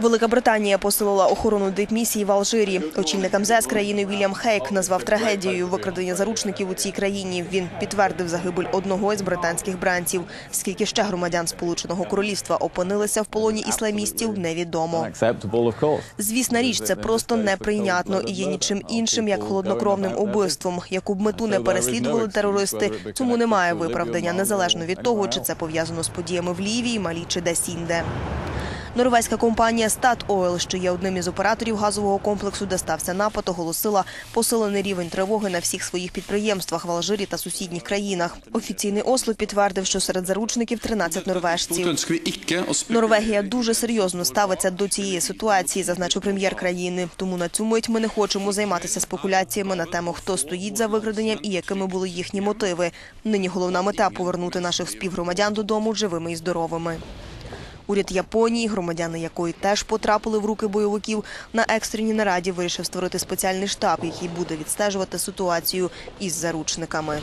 Велика Британія посилила охорону дипмісії в Алжирі. Очільник МЗС країни Вільям Хейк назвав трагедією викрадення заручників у цій країні. Він підтвердив загибель одного із британських бранців. Скільки ще громадян Сполученого Королівства опинилися в полоні ісламістів, невідомо. Звісна річ, це просто неприйнятно і є нічим іншим, як холоднокровним убивством. Яку б мету не переслідували терористи, цьому немає виправдання, незалежно від того, чи це пов'язано з подіями в Лівії, Малі чи десь-інде. Норвезька компанія Statoil, що є одним із операторів газового комплексу, де стався напад, оголосила посилений рівень тривоги на всіх своїх підприємствах в Алжирі та сусідніх країнах. Офіційний Осло підтвердив, що серед заручників 13 норвежців. Норвегія дуже серйозно ставиться до цієї ситуації, зазначив прем'єр країни. Тому на цю мить ми не хочемо займатися спекуляціями на тему, хто стоїть за викраденням і якими були їхні мотиви. Нині головна мета повернути наших співгромадян додому живими і здоровими. Уряд Японії, громадяни якої теж потрапили в руки бойовиків, на екстреній нараді вирішив створити спеціальний штаб, який буде відстежувати ситуацію із заручниками.